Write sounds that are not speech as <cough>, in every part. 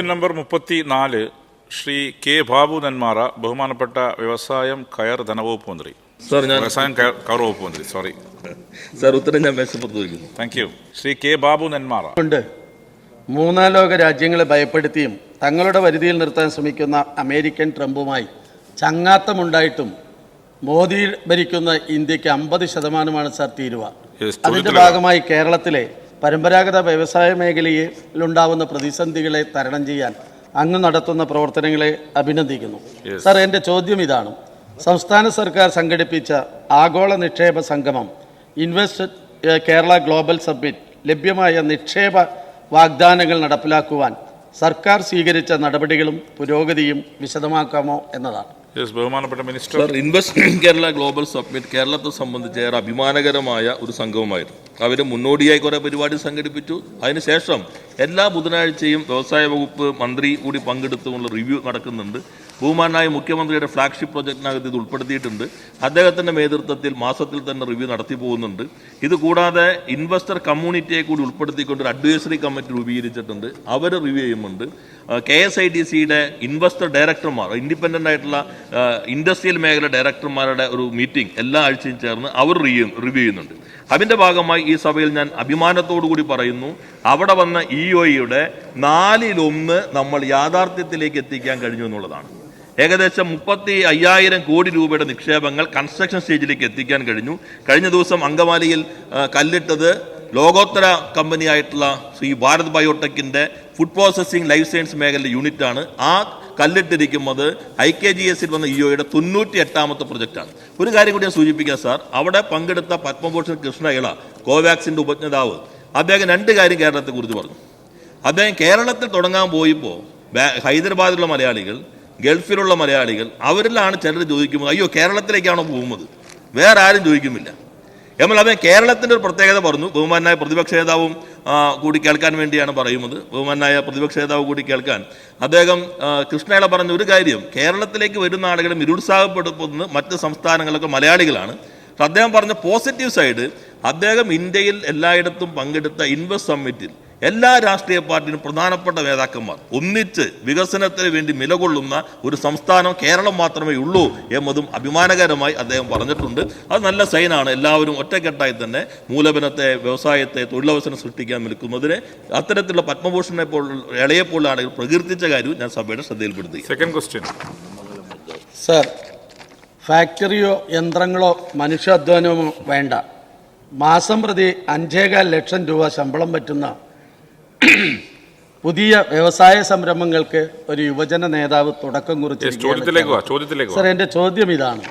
ചോദ്യം നമ്പർ മുപ്പത്തി നാല് ശ്രീ കെ ബാബു നെന്മാറ ബഹുമാനപ്പെട്ട വ്യവസായം കയർ ധനവകുപ്പ് മന്ത്രി. സാർ ഞാൻ വ്യവസായം കയർ വകുപ്പ് മന്ത്രി സോറി സാർ ഉത്തരം ഞാൻ മേശപ്പുറത്ത് thank you Shri K Babu Nenmara. ഉണ്ട്. മൂന്നാം ലോക രാജ്യങ്ങളെ ഭയപ്പെടുത്തിയും തങ്ങളുടെ പരിധിയിൽ നിർത്താൻ ശ്രമിക്കുന്ന അമേരിക്കൻ ട്രംപുമായി ചങ്ങാത്തമുണ്ടായിട്ടും മോദി ഭരിക്കുന്ന ഇന്ത്യയ്ക്ക് അമ്പത് ശതമാനമാണ് സാർ തീരുവ. അതിന്റെ ഭാഗമായി കേരളത്തിലെ പരമ്പരാഗത വ്യവസായ മേഖലയിലുണ്ടാവുന്ന പ്രതിസന്ധികളെ തരണം ചെയ്യാൻ അങ്ങ് നടത്തുന്ന പ്രവർത്തനങ്ങളെ അഭിനന്ദിക്കുന്നു. സർ എന്റെ ചോദ്യം ഇതാണ്. സംസ്ഥാന സർക്കാർ സംഘടിപ്പിച്ച ആഗോള നിക്ഷേപ സംഗമം ഇൻവെസ്റ്റ് കേരള ഗ്ലോബൽ സബ്മിറ്റ് ലഭ്യമായ നിക്ഷേപ വാഗ്ദാനങ്ങൾ നടപ്പിലാക്കുവാൻ സർക്കാർ സ്വീകരിച്ച നടപടികളും പുരോഗതിയും വിശദമാക്കാമോ എന്നതാണ്. ബഹുമാനപ്പെട്ട minister sir invest Kerala global summit കേരളത്തെ സംബന്ധിച്ച് ഏറെ അഭിമാനകരമായ ഒരു സംഘവുമായിരുന്നു അവർ മുന്നോടിയായി കുറേ പരിപാടി സംഘടിപ്പിച്ചു. അതിനുശേഷം എല്ലാ ബുധനാഴ്ചയും വ്യവസായ വകുപ്പ് മന്ത്രി കൂടി പങ്കെടുത്തുള്ള റിവ്യൂ നടക്കുന്നുണ്ട്. ബഹുമാനായ മുഖ്യമന്ത്രിയുടെ ഫ്ലാഗ്ഷിപ്പ് പ്രൊജക്ടിനകത്ത് ഇത് ഉൾപ്പെടുത്തിയിട്ടുണ്ട്. അദ്ദേഹത്തിന്റെ നേതൃത്വത്തിൽ മാസത്തിൽ തന്നെ റിവ്യൂ നടത്തി പോകുന്നുണ്ട്. ഇത് കൂടാതെ ഇൻവെസ്റ്റർ കമ്മ്യൂണിറ്റിയെ കൂടി ഉൾപ്പെടുത്തിക്കൊണ്ട് ഒരു അഡ്വൈസറി കമ്മിറ്റി രൂപീകരിച്ചിട്ടുണ്ട്. അവർ റിവ്യൂ ചെയ്യുന്നുണ്ട്. കെ എസ് ഐ ഡി സിയുടെ ഇൻവെസ്റ്റർ ഡയറക്ടർമാർ ഇൻഡിപെൻഡന്റ് ആയിട്ടുള്ള ഇൻഡസ്ട്രിയൽ മേഖല ഡയറക്ടർമാരുടെ ഒരു മീറ്റിംഗ് എല്ലാ ആഴ്ചയും ചേർന്ന് അവർ റിവ്യൂ റിവ്യൂ ചെയ്യുന്നുണ്ട്. അതിന്റെ ഭാഗമായി ഈ സഭയിൽ ഞാൻ അഭിമാനത്തോടു കൂടി പറയുന്നു അവിടെ വന്ന ഇ ഒയുടെ നാലിലൊന്ന് നമ്മൾ യാഥാർത്ഥ്യത്തിലേക്ക് എത്തിക്കാൻ കഴിഞ്ഞു എന്നുള്ളതാണ്. ഏകദേശം മുപ്പത്തി അയ്യായിരം കോടി രൂപയുടെ നിക്ഷേപങ്ങൾ കൺസ്ട്രക്ഷൻ സ്റ്റേജിലേക്ക് എത്തിക്കാൻ കഴിഞ്ഞു. കഴിഞ്ഞ ദിവസം അങ്കമാലിയിൽ കല്ലിട്ടത് ലോകോത്തര കമ്പനിയായിട്ടുള്ള ശ്രീ ഭാരത് ബയോടെക്കിന്റെ ഫുഡ് പ്രോസസ്സിംഗ് ലൈഫ് സയൻസ് മേഖലയിലെ ആണ് ആ കല്ലിട്ടിരിക്കുന്നത് ഐ കെ ജി എസിൽ വന്ന ഇഒയുടെ തൊണ്ണൂറ്റി എട്ടാമത്തെ പ്രൊജക്റ്റാണ് ഒരു കാര്യം കൂടി ഞാൻ സൂചിപ്പിക്കാം സാർ അവിടെ പങ്കെടുത്ത പത്മഭൂഷൺ കൃഷ്ണ ഇള കോവാക്സിന്റെ ഉപജ്ഞതാവ്. അദ്ദേഹം രണ്ട് കാര്യം കേരളത്തെക്കുറിച്ച് പറഞ്ഞു. അദ്ദേഹം കേരളത്തിൽ തുടങ്ങാൻ പോയപ്പോൾ ഹൈദരാബാദിലുള്ള മലയാളികൾ ഗൾഫിലുള്ള മലയാളികൾ അവരിലാണ് ചിലർ ചോദിക്കുന്നത് അയ്യോ കേരളത്തിലേക്കാണോ പോകുന്നത്? വേറെ ആരും ചോദിക്കുന്നില്ല. എന്നാൽ അവൻ കേരളത്തിന്റെ ഒരു പ്രത്യേകത പറഞ്ഞു. ബഹുമാനായ പ്രതിപക്ഷ നേതാവും കൂടി കേൾക്കാൻ വേണ്ടിയാണ് പറയുന്നത്. ബഹുമാനായ പ്രതിപക്ഷ നേതാവ് കൂടി കേൾക്കാൻ. അദ്ദേഹം കൃഷ്ണയില പറഞ്ഞ ഒരു കാര്യം കേരളത്തിലേക്ക് വരുന്ന ആളുകളെ നിരുത്സാഹപ്പെടുത്തുന്നത് മറ്റ് സംസ്ഥാനങ്ങളിലൊക്കെ മലയാളികളാണ്. അദ്ദേഹം പറഞ്ഞ പോസിറ്റീവ് സൈഡ് അദ്ദേഹം ഇന്ത്യയിൽ എല്ലായിടത്തും പങ്കെടുത്ത ഇൻവെസ്റ്റ് സമ്മിറ്റിൽ എല്ലാ രാഷ്ട്രീയ പാർട്ടിയിലും പ്രധാനപ്പെട്ട നേതാക്കന്മാർ ഒന്നിച്ച് വികസനത്തിന് വേണ്ടി നിലകൊള്ളുന്ന ഒരു സംസ്ഥാനം കേരളം മാത്രമേ ഉള്ളൂ എന്നതും അഭിമാനകരമായി അദ്ദേഹം പറഞ്ഞിട്ടുണ്ട്. അത് നല്ല സൈനാണ്. എല്ലാവരും ഒറ്റക്കെട്ടായി തന്നെ മൂലധനത്തെ വ്യവസായത്തെ തൊഴിലവസരം സൃഷ്ടിക്കാൻ നിൽക്കുന്നതിന് അത്തരത്തിലുള്ള പത്മഭൂഷണെ പോലുള്ള ഇളയെ പോലാണെങ്കിൽ ആളുകൾ പ്രകീർത്തിച്ച കാര്യവും ഞാൻ സഭയുടെ ശ്രദ്ധയിൽപ്പെടുത്തി. സെക്കൻഡ് ക്വസ്റ്റ്യൻ സർ ഫാക്ടറിയോ യന്ത്രങ്ങളോ മനുഷ്യാധ്വാനമോ വേണ്ട. മാസം പ്രതി അഞ്ചേകാൽ ലക്ഷം രൂപ ശമ്പളം പറ്റുന്ന <clears throat> പുതിയ വ്യവസായ സംരംഭങ്ങൾക്ക് ഒരു യുവജന നേതാവ് തുടക്കം കുറിച്ച് സർ എന്റെ എന്റെ ചോദ്യം ഇതാണ്.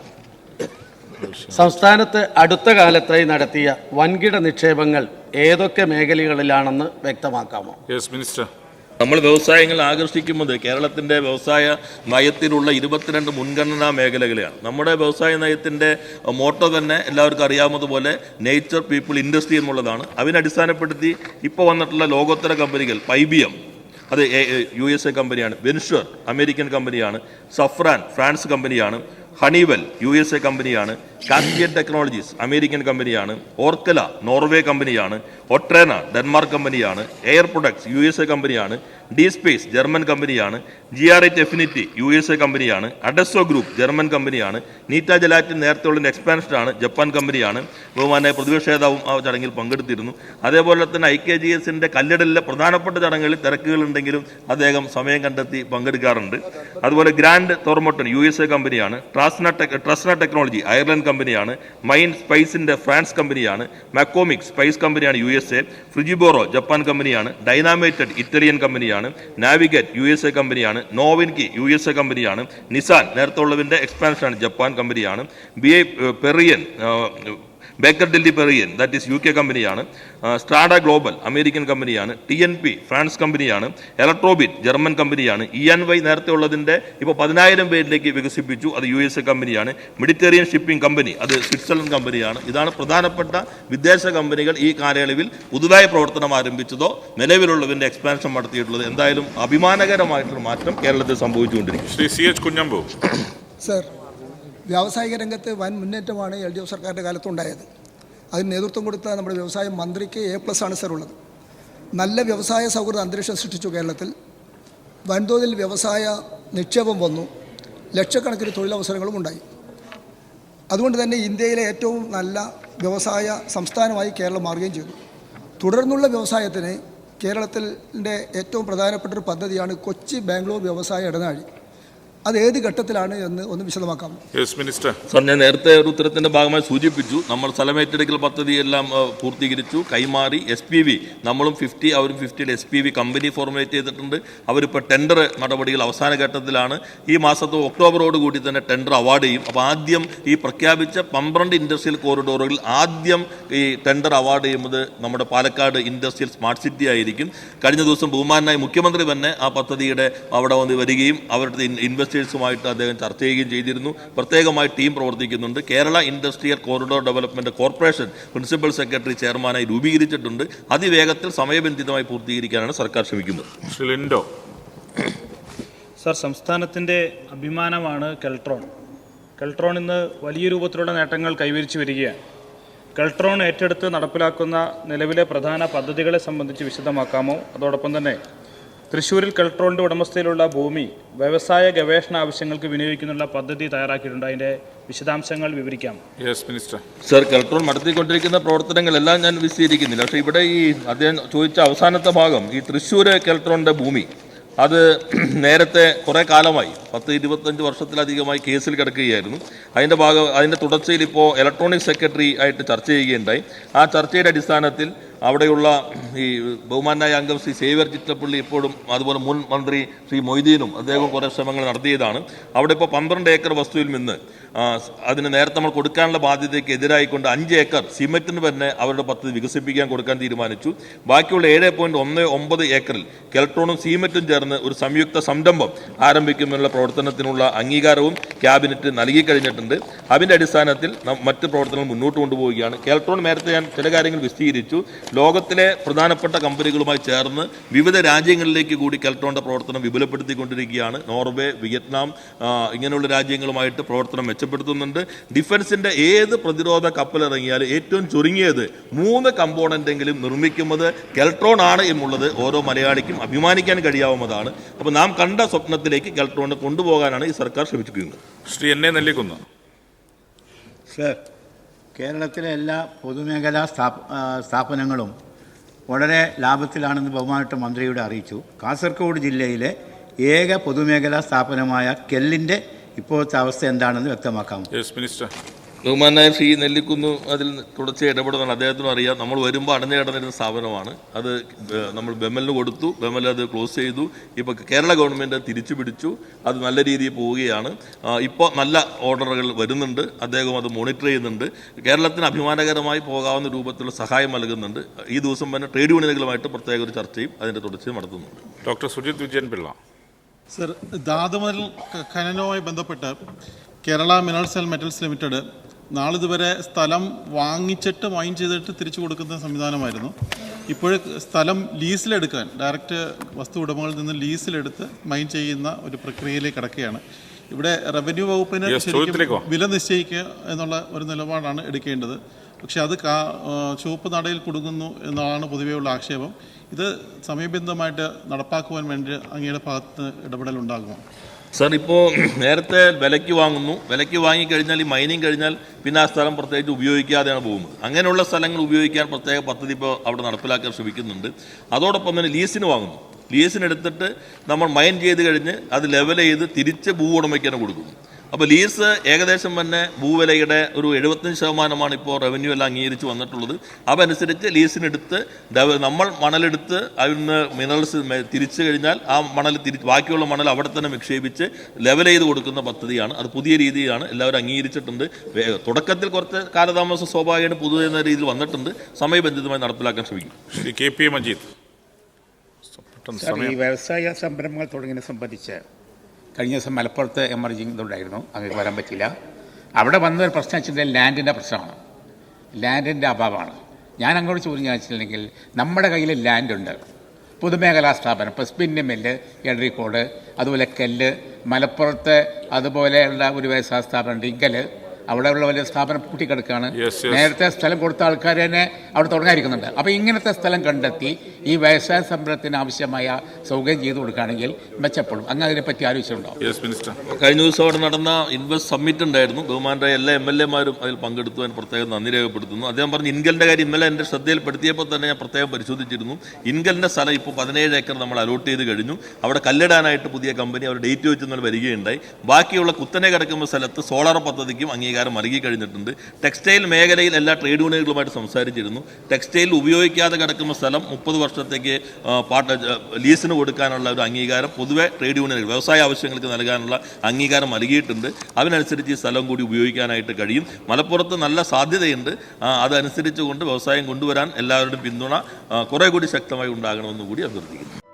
സംസ്ഥാനത്ത് അടുത്ത കാലത്തായി നടത്തിയ വൻകിട നിക്ഷേപങ്ങൾ ഏതൊക്കെ മേഖലകളിലാണെന്ന് വ്യക്തമാക്കാമോ? മിനിസ്റ്റർ നമ്മൾ വ്യവസായങ്ങൾ ആകർഷിക്കുന്നത് കേരളത്തിന്റെ വ്യവസായ നയത്തിലുള്ള ഇരുപത്തിരണ്ട് മുൻഗണനാ മേഖലകളെയാണ് നമ്മുടെ വ്യവസായ നയത്തിന്റെ മോട്ടോ തന്നെ എല്ലാവർക്കും അറിയാവുന്നതുപോലെ നേച്ചർ പീപ്പിൾ ഇൻഡസ്ട്രി എന്നുള്ളതാണ്. അതിനടിസ്ഥാനപ്പെടുത്തി ഇപ്പോൾ വന്നിട്ടുള്ള ലോകോത്തര കമ്പനികൾ ഐ ബി എം അത് യു എസ് എ കമ്പനിയാണ്. വെൻഷർ അമേരിക്കൻ കമ്പനിയാണ്. സഫ്രാൻ ഫ്രാൻസ് കമ്പനിയാണ്. ഹണിവെൽ യു എസ് എ കമ്പനിയാണ്. കാസ്പിയൻ ടെക്നോളജീസ് അമേരിക്കൻ കമ്പനിയാണ്. ഓർക്കല നോർവേ കമ്പനിയാണ്. ഒട്രേന ഡെൻമാർക്ക് കമ്പനിയാണ്. Air products U S A കമ്പനിയാണ്. ഡി സ്പേസ് ജർമ്മൻ കമ്പനിയാണ്. G R H affinity U S A കമ്പനിയാണ്. അഡസോ ഗ്രൂപ്പ് ജർമ്മൻ കമ്പനിയാണ്. നീറ്റ ജലാറ്റിൻ ഉള്ള എക്സ്പാൻഷനാണ് ജപ്പാൻ കമ്പനിയാണ്. ബഹുമാനായ പ്രതിപക്ഷ നേതാവും ആ ചടങ്ങിൽ പങ്കെടുത്തിരുന്നു. അതേപോലെ തന്നെ ഐ കെ ജി എസിന്റെ കല്ലിടലിലെ പ്രധാനപ്പെട്ട ചടങ്ങുകളിൽ തിരക്കുകളുണ്ടെങ്കിലും അദ്ദേഹം സമയം കണ്ടെത്തി പങ്കെടുക്കാറുണ്ട്. അതുപോലെ Grant Thornton U S A കമ്പനിയാണ് Trasna tech Trasna technology Ireland കമ്പനിയാണ് മൈൻ സ്പൈസിന്റെ ഫ്രാൻസ് കമ്പനിയാണ് മാക്കോമിക് സ്പൈസ് കമ്പനിയാണ് യു എസ് എ ഫ്രിജിബോറോ ജപ്പാൻ കമ്പനിയാണ് ഡൈനാമേറ്റഡ് ഇറ്റാലിയൻ കമ്പനിയാണ് നാവിഗറ്റ് യു എസ് എ കമ്പനിയാണ് നോവിൻകി യു എസ് എ കമ്പനിയാണ് നിസാൻ നേരത്തെ ഉള്ളതിന്റെ എക്സ്പാൻഷനാണ് ജപ്പാൻ കമ്പനിയാണ് ബി ഐ പെറിയൻ ബേക്കർ ഡെല്ലി പെറിയൻ ദാറ്റ് ഈസ് യു കെ കമ്പനിയാണ് സ്ട്രാഡ ഗ്ലോബൽ അമേരിക്കൻ കമ്പനിയാണ് ടി എൻ പി ഫ്രാൻസ് കമ്പനിയാണ് ഇലക്ട്രോബിറ്റ് ജർമ്മൻ കമ്പനിയാണ് ഇ എൻ വൈ നേരത്തെ ഉള്ളതിന്റെ ഇപ്പോൾ പതിനായിരം പേരിലേക്ക് വികസിപ്പിച്ചു. അത് യു എസ് എ കമ്പനിയാണ് മെഡിറ്റേറിയൻ ഷിപ്പിംഗ് കമ്പനി അത് സ്വിറ്റ്സർലൻഡ് കമ്പനിയാണ് ഇതാണ് പ്രധാനപ്പെട്ട വിദേശ കമ്പനികൾ ഈ കാലയളവിൽ പുതുതായി പ്രവർത്തനം ആരംഭിച്ചതോ നിലവിലുള്ളതിന്റെ എക്സ്പാൻഷൻ നടത്തിയിട്ടുള്ളത്. എന്തായാലും അഭിമാനകരമായിട്ടുള്ള മാറ്റം കേരളത്തിൽ സംഭവിച്ചുകൊണ്ടിരിക്കും Shri C H Kunhambu. Sir വ്യാവസായിക രംഗത്ത് വൻ മുന്നേറ്റമാണ് എൽ ഡി എഫ് സർക്കാരിന്റെ കാലത്തുണ്ടായത്. അതിന് നേതൃത്വം കൊടുത്ത നമ്മുടെ വ്യവസായ മന്ത്രിക്ക് എ പ്ലസ് ആണ് സർ ഉള്ളത്. നല്ല വ്യവസായ സൗഹൃദ അന്തരീക്ഷം സൃഷ്ടിച്ചു കേരളത്തിൽ. വൻതോതിൽ വ്യവസായ നിക്ഷേപം വന്നു. ലക്ഷക്കണക്കിന് തൊഴിലവസരങ്ങളും ഉണ്ടായി. അതുകൊണ്ട് തന്നെ ഇന്ത്യയിലെ ഏറ്റവും നല്ല വ്യവസായ സംസ്ഥാനമായി കേരളം മാറുകയും ചെയ്തു. തുടർന്നുള്ള വ്യവസായത്തിന് കേരളത്തിന്റെ ഏറ്റവും പ്രധാനപ്പെട്ട ഒരു പദ്ധതിയാണ് കൊച്ചി ബാംഗ്ലൂർ വ്യവസായ ഇടനാഴി. അത് ഏത് ഘട്ടത്തിലാണ് എന്ന് ഒന്ന് വിശദമാക്കാം. യെസ് മിനിസ്റ്റർ സാർ ഞാൻ നേരത്തെ ഒരു ഉത്തരത്തിന്റെ ഭാഗമായി സൂചിപ്പിച്ചു. നമ്മൾ സ്ഥലമേറ്റെടുക്കൽ പദ്ധതി എല്ലാം പൂർത്തീകരിച്ചു കൈമാറി. എസ് പി വി നമ്മളും ഫിഫ്റ്റി അവരും ഫിഫ്റ്റിയുടെ S P V company formulate ചെയ്തിട്ടുണ്ട്. അവരിപ്പോൾ ടെൻഡർ നടപടികൾ അവസാന ഘട്ടത്തിലാണ്. ഈ മാസത്തെ ഒക്ടോബറോട് കൂടി തന്നെ ടെൻഡർ അവാർഡ് ചെയ്യും. അപ്പോൾ ആദ്യം ഈ പ്രഖ്യാപിച്ച പന്ത്രണ്ട് ഇൻഡസ്ട്രിയൽ കോറിഡോറുകളിൽ ആദ്യം ഈ ടെൻഡർ അവാർഡ് ചെയ്യുന്നത് നമ്മുടെ പാലക്കാട് ഇൻഡസ്ട്രിയൽ സ്മാർട്ട് സിറ്റി ആയിരിക്കും. കഴിഞ്ഞ ദിവസം ബഹുമാനായ മുഖ്യമന്ത്രി തന്നെ ആ പദ്ധതിയുടെ അവിടെ വന്ന് വരികയും അവരുടെ ഇൻ- ഇൻവെസ്റ്റേഴ്സുമായിട്ട് അദ്ദേഹം ചർച്ച ചെയ്യുകയും ചെയ്തിരുന്നു. പ്രത്യേകമായി ടീം പ്രവർത്തിക്കുന്നുണ്ട്. Kerala industrial corridor development corporation principal secretary ചെയർമാനായി രൂപീകരിച്ചിട്ടുണ്ട്. അതിവേഗത്തിൽ സമയബന്ധിതമായി പൂർത്തീകരിക്കാനാണ് സർക്കാർ ശ്രമിക്കുന്നത്. ശ്രീ ലിൻഡോ. സർ സംസ്ഥാനത്തിന്റെ അഭിമാനമാണ് കെൽട്രോൺ. കെൽട്രോൺ ഇന്ന് വലിയ രൂപത്തിലുള്ള നേട്ടങ്ങൾ കൈവരിച്ചു വരികയാണ്. കെൽട്രോൺ ഏറ്റെടുത്ത് നടപ്പിലാക്കുന്ന നിലവിലെ പ്രധാന പദ്ധതികളെ സംബന്ധിച്ച് വിശദമാക്കാമോ? അതോടൊപ്പം തന്നെ തൃശ്ശൂരിൽ കെൽട്രോണിന്റെ ഉടമസ്ഥയിലുള്ള ഭൂമി വ്യവസായ ഗവേഷണ ആവശ്യങ്ങൾക്ക് വിനിയോഗിക്കുന്നുള്ള പദ്ധതി തയ്യാറാക്കിയിട്ടുണ്ട്. അതിന്റെ വിശദാംശങ്ങൾ വിവരിക്കാം. യെസ് മിനിസ്റ്റർ സർ കെൽട്രോൺ നടത്തിക്കൊണ്ടിരിക്കുന്ന പ്രവർത്തനങ്ങളെല്ലാം ഞാൻ വിശദീകരിക്കുന്നില്ല. പക്ഷേ ഇവിടെ ഈ അദ്ദേഹം ചോദിച്ച അവസാനത്തെ ഭാഗം ഈ തൃശ്ശൂർ കെൽട്രോണിന്റെ ഭൂമി അത് <clears throat> നേരത്തെ കുറേ കാലമായി പത്ത് ഇരുപത്തഞ്ച് വർഷത്തിലധികമായി കേസിൽ കിടക്കുകയായിരുന്നു. അതിന്റെ ഭാഗം അതിന്റെ തുടർച്ചയിൽ ഇപ്പോൾ ഇലക്ട്രോണിക് സെക്രട്ടറി ആയിട്ട് ചർച്ച ചെയ്യുകയുണ്ടായി. ആ ചർച്ചയുടെ അടിസ്ഥാനത്തിൽ അവിടെയുള്ള ഈ ബഹുമാനായ അംഗം ശ്രീ സേവ്യർ ചിറ്റപ്പള്ളി ഇപ്പോഴും അതുപോലെ മുൻ മന്ത്രി ശ്രീ മൊയ്തീനും അദ്ദേഹം കുറേ ശ്രമങ്ങൾ നടത്തിയതാണ്. അവിടെ ഇപ്പോൾ പന്ത്രണ്ട് ഏക്കർ വസ്തുവിൽ നിന്ന് അതിന് നേരത്തെ നമ്മൾ കൊടുക്കാനുള്ള ബാധ്യതയ്ക്ക് എതിരായിക്കൊണ്ട് അഞ്ച് ഏക്കർ സിമെന്റിന് തന്നെ അവരുടെ പദ്ധതി വികസിപ്പിക്കാൻ കൊടുക്കാൻ തീരുമാനിച്ചു. ബാക്കിയുള്ള ഏഴ് പോയിന്റ് ഒന്ന് ഒമ്പത് ഏക്കറിൽ കെൽട്രോണും സിമെന്റും ചേർന്ന് ഒരു സംയുക്ത സംരംഭം ആരംഭിക്കുമെന്നുള്ള പ്രവർത്തനത്തിനുള്ള അംഗീകാരവും ക്യാബിനറ്റ് നൽകി കഴിഞ്ഞിട്ടുണ്ട് അതിന്റെ അടിസ്ഥാനത്തിൽ മറ്റ് പ്രവർത്തനങ്ങൾ മുന്നോട്ട് കൊണ്ടുപോവുകയാണ്. കെൽട്രോൺ നേരത്തെ ഞാൻ ചില കാര്യങ്ങൾ വിശദീകരിച്ചു. ലോകത്തിലെ പ്രധാനപ്പെട്ട കമ്പനികളുമായി ചേർന്ന് വിവിധ രാജ്യങ്ങളിലേക്ക് കൂടി കെൽട്രോണിന്റെ പ്രവർത്തനം വിപുലപ്പെടുത്തിക്കൊണ്ടിരിക്കുകയാണ്. നോർവേ വിയറ്റ്നാം ഇങ്ങനെയുള്ള രാജ്യങ്ങളുമായിട്ട് പ്രവർത്തനം മെച്ചപ്പെടുത്തുന്നുണ്ട്. ഡിഫൻസിന്റെ ഏത് പ്രതിരോധ കപ്പലിറങ്ങിയാലും ഏറ്റവും ചുരുങ്ങിയത് മൂന്ന് കമ്പോണന്റെങ്കിലും നിർമ്മിക്കുന്നത് കെൽട്രോൺ ആണ് എന്നുള്ളത് ഓരോ മലയാളിക്കും അഭിമാനിക്കാൻ കഴിയാവുന്നതാണ്. അപ്പോൾ നാം കണ്ട സ്വപ്നത്തിലേക്ക് കെൽട്രോണിനെ കൊണ്ടുപോകാനാണ് ഈ സർക്കാർ ശ്രമിച്ചിരിക്കുന്നത്. ശ്രീ എന്നെ എ നെല്ലിക്കുന്ന്. സർ കേരളത്തിലെ എല്ലാ പൊതുമേഖലാ സ്ഥാപ സ്ഥാപനങ്ങളും വളരെ ലാഭത്തിലാണെന്ന് ബഹുമാനപ്പെട്ട മന്ത്രിയുടെ അറിയിച്ചു. കാസർഗോഡ് ജില്ലയിലെ ഏക പൊതുമേഖലാ സ്ഥാപനമായ കെല്ലിന്റെ ഇപ്പോഴത്തെ അവസ്ഥ എന്താണെന്ന് വ്യക്തമാക്കാം. മിനിസ്റ്റർ ബഹുമാനായ ശ്രീ നെല്ലിക്കുന്ന് അതിൽ തുടർച്ച ഇടപെടുന്നതാണ്. അദ്ദേഹത്തിനും അറിയാം നമ്മൾ വരുമ്പോൾ അടഞ്ഞു കിടന്നിരുന്ന സ്ഥാപനമാണ്. അത് നമ്മൾ ബെമലിന് കൊടുത്തു. ബെമൽ അത് ക്ലോസ് ചെയ്തു. ഇപ്പോൾ കേരള ഗവൺമെന്റ് തിരിച്ചു പിടിച്ചു. അത് നല്ല രീതിയിൽ പോവുകയാണ്. ഇപ്പോൾ നല്ല ഓർഡറുകൾ വരുന്നുണ്ട്. അദ്ദേഹം അത് മോണിറ്റർ ചെയ്യുന്നുണ്ട്. കേരളത്തിന് അഭിമാനകരമായി പോകാവുന്ന രൂപത്തിലുള്ള സഹായം നൽകുന്നുണ്ട്. ഈ ദിവസം തന്നെ ട്രേഡ് യൂണിയനുകളുമായിട്ട് പ്രത്യേക ഒരു ചർച്ചയും അതിന്റെ തുടർച്ചയും നടത്തുന്നുണ്ട്. ഡോക്ടർ സുജിത് വിജയൻ പിള്ള സർ ധാതുമൽ ഖ- ഖനനവുമായി ബന്ധപ്പെട്ട് Kerala minerals and metals limited നാളിതുവരെ സ്ഥലം വാങ്ങിച്ചിട്ട് മൈൻ ചെയ്തിട്ട് തിരിച്ചു കൊടുക്കുന്ന സംവിധാനമായിരുന്നു. ഇപ്പോൾ സ്ഥലം ലീസിലെടുക്കാൻ ഡയറക്റ്റ് വസ്തു ഉടമകളിൽ നിന്ന് ലീസിലെടുത്ത് മൈൻ ചെയ്യുന്ന ഒരു പ്രക്രിയയിലേക്ക് കിടക്കുകയാണ്. ഇവിടെ റവന്യൂ വകുപ്പിന് വില നിശ്ചയിക്കുക എന്നുള്ള ഒരു നിലപാടാണ് എടുക്കേണ്ടത്. പക്ഷേ അത് കാ ചുവപ്പ് നടയിൽ കൊടുക്കുന്നു പൊതുവേ പൊതുവെയുള്ള ആക്ഷേപം. ഇത് സമയബന്ധമായിട്ട് നടപ്പാക്കുവാൻ വേണ്ടി അങ്ങയുടെ ഭാഗത്ത് ഇടപെടൽ ഉണ്ടാകുമോ സാർ ഇപ്പോൾ നേരത്തെ വിലയ്ക്ക് വാങ്ങുന്നു. വിലയ്ക്ക് വാങ്ങിക്കഴിഞ്ഞാൽ ഈ മൈനിങ് കഴിഞ്ഞാൽ പിന്നെ ആ സ്ഥലം പ്രത്യേകിച്ച് ഉപയോഗിക്കാതെയാണ് പോകുന്നത്. അങ്ങനെയുള്ള സ്ഥലങ്ങൾ ഉപയോഗിക്കാൻ പ്രത്യേക പദ്ധതി ഇപ്പോൾ അവിടെ നടപ്പിലാക്കാൻ ശ്രമിക്കുന്നുണ്ട്. അതോടൊപ്പം തന്നെ ലീസിന് വാങ്ങുന്നു. ലീസിനെടുത്തിട്ട് നമ്മൾ മൈൻ ചെയ്ത് കഴിഞ്ഞ് അത് ലെവൽ ചെയ്ത് തിരിച്ച് ഭൂ തന്നെ കൊടുക്കുന്നു അപ്പോൾ ലീസ് ഏകദേശം തന്നെ ഭൂവിലയുടെ ഒരു എഴുപത്തഞ്ച് ശതമാനമാണ് ഇപ്പോൾ റവന്യൂ എല്ലാം അംഗീകരിച്ച് വന്നിട്ടുള്ളത്. അതനുസരിച്ച് ലീസിനെടുത്ത് നമ്മൾ മണലെടുത്ത് അതിൽ നിന്ന് മിനറൽസ് തിരിച്ചു കഴിഞ്ഞാൽ ആ മണൽ തിരി ബാക്കിയുള്ള മണൽ അവിടെ തന്നെ വിക്ഷേപിച്ച് ലെവൽ ചെയ്ത് കൊടുക്കുന്ന പദ്ധതിയാണ്. അത് പുതിയ രീതിയാണ്. എല്ലാവരും അംഗീകരിച്ചിട്ടുണ്ട്. തുടക്കത്തിൽ കുറച്ച് കാലതാമസം സ്വാഭാവികമായിട്ട് പുതു എന്ന രീതിയിൽ വന്നിട്ടുണ്ട്. സമയബന്ധിതമായി നടപ്പിലാക്കാൻ ശ്രമിക്കും. Shri K P Majeed. ഈ വ്യവസായ സംരംഭങ്ങൾ തുടങ്ങിയതിനെ സംബന്ധിച്ച് കഴിഞ്ഞ ദിവസം മലപ്പുറത്ത് എമർജിങ് ഇതുണ്ടായിരുന്നു. അങ്ങേക്ക് വരാൻ പറ്റില്ല അവിടെ വന്ന ഒരു പ്രശ്നം വെച്ചിട്ടുണ്ടെങ്കിൽ ലാൻഡിന്റെ പ്രശ്നമാണ്. ലാൻഡിന്റെ അഭാവമാണ്. ഞാൻ അങ്ങോട്ട് ചോദ്യം ചോദിച്ചിട്ടുണ്ടെങ്കിൽ നമ്മുടെ കയ്യിൽ ലാൻഡുണ്ട് പൊതുമേഖലാ സ്ഥാപനം ഇപ്പോൾ സ്പിന്നി മില്ല് എഡറിക്കോട് അതുപോലെ കല്ല് മലപ്പുറത്ത് അതുപോലെയുള്ള ഒരു വ്യവസായ സ്ഥാപനം ഡിങ്കൽ അവിടെയുള്ള വലിയ സ്ഥാപനം yes. നേരത്തെ സ്ഥലം കൊടുത്ത ആൾക്കാർ തന്നെ അവിടെ തുടങ്ങാതിരിക്കുന്നുണ്ട്. അപ്പോൾ ഇങ്ങനത്തെ സ്ഥലം കണ്ടെത്തി ഈ വ്യവസായ സംരംഭത്തിന് ആവശ്യമായ സൗകര്യം ചെയ്തു കൊടുക്കുകയാണെങ്കിൽ മെച്ചപ്പെടും. അങ്ങ് അതിനെപ്പറ്റി ആലോചിച്ചിട്ടുണ്ടോ? യെസ് മിനിസ്റ്റർ കഴിഞ്ഞ ദിവസം അവിടെ നടന്ന ഇൻവെസ്റ്റ് സമ്മിറ്റ് ഉണ്ടായിരുന്നു. ബഹുമാനരായ എല്ലാ എം എൽ എമാരും അതിൽ പങ്കെടുത്തു. അതിന് പ്രത്യേകം നന്ദി രേഖപ്പെടുത്തുന്നു. അദ്ദേഹം പറഞ്ഞു ഇൻകലിന്റെ കാര്യം ഇന്നലെ എന്റെ ശ്രദ്ധയിൽപ്പെടുത്തിയപ്പോൾ തന്നെ ഞാൻ പ്രത്യേകം പരിശോധിച്ചിരുന്നു. ഇൻകലിന്റെ സ്ഥലം ഇപ്പോൾ പതിനേഴ് ഏക്കർ നമ്മൾ അലോട്ട് ചെയ്ത് കഴിഞ്ഞു. അവിടെ കല്ലിടാനായിട്ട് പുതിയ കമ്പനി അവർ ഡേറ്റ് വെച്ച് വരികയുണ്ടായി. ബാക്കിയുള്ള കുത്തനെ കിടക്കുന്ന സ്ഥലത്ത് സോളാർ പദ്ധതിക്കും അംഗീകാരം നൽകി കഴിഞ്ഞിട്ടുണ്ട്. ടെക്സ്റ്റൈൽ മേഖലയിൽ എല്ലാ ട്രേഡ് യൂണിയനുകളുമായിട്ട് സംസാരിച്ചിരുന്നു. ടെക്സ്റ്റൈൽ ഉപയോഗിക്കാതെ കിടക്കുന്ന സ്ഥലം മുപ്പത് വർഷത്തേക്ക് പാട്ട് ലീസിന് കൊടുക്കാനുള്ള ഒരു അംഗീകാരം പൊതുവെ ട്രേഡ് യൂണിയനുകൾ വ്യവസായ ആവശ്യങ്ങൾക്ക് നൽകാനുള്ള അംഗീകാരം നൽകിയിട്ടുണ്ട്. അതിനനുസരിച്ച് ഈ സ്ഥലം കൂടി ഉപയോഗിക്കാനായിട്ട് കഴിയും. മലപ്പുറത്ത് നല്ല സാധ്യതയുണ്ട്. ആ, അതനുസരിച്ച് കൊണ്ട് വ്യവസായം കൊണ്ടുവരാൻ എല്ലാവരുടെയും പിന്തുണ കുറേ കൂടി ശക്തമായി ഉണ്ടാകണമെന്ന് കൂടി അഭ്യർത്ഥിക്കുന്നു.